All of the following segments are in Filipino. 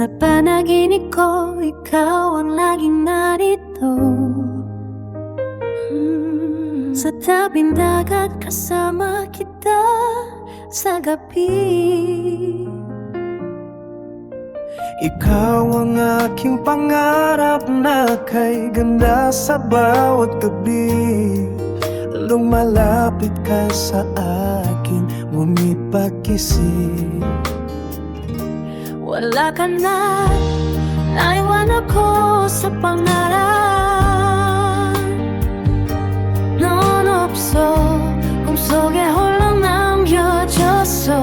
Sa panaginip ko, ikaw ang laging narito. Hmm, Sa tabing dagat kasama kita sa gabi. Ikaw ang aking pangarap na kay ganda sa bawat gabi. Lumalapit ka sa akin, ngunit Ka na, naiwan ako sa pangarap 넌 없어 꿈속에 홀로 남겨졌어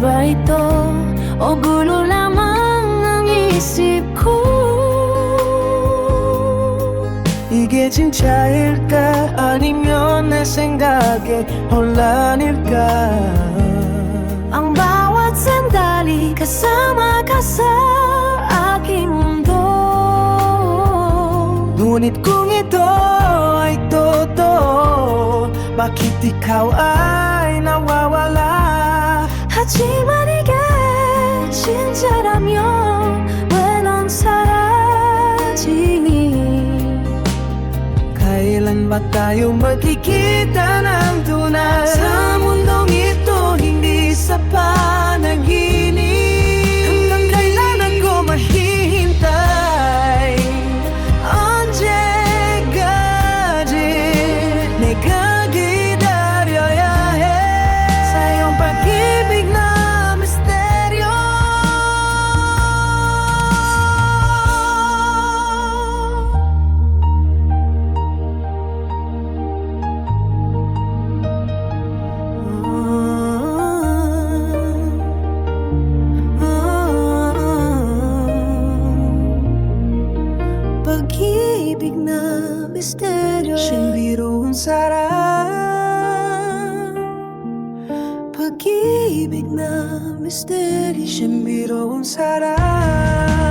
바이또 오글로 lamang ang isip ko 이게 진짜일까 아니면 내 생각에 혼란일까 Ngunit kung ito ay totoo Bakit ikaw ay nawawala 하지만 이게 진짜라면 왜 넌 사라지니 Kailan ba tayo magkikita ng tunay Sa mundong ito hindi sa pag-ibig na misteryo. Siyang birong sarap. Pag-ibig na misteryo. Siyang birong sarap.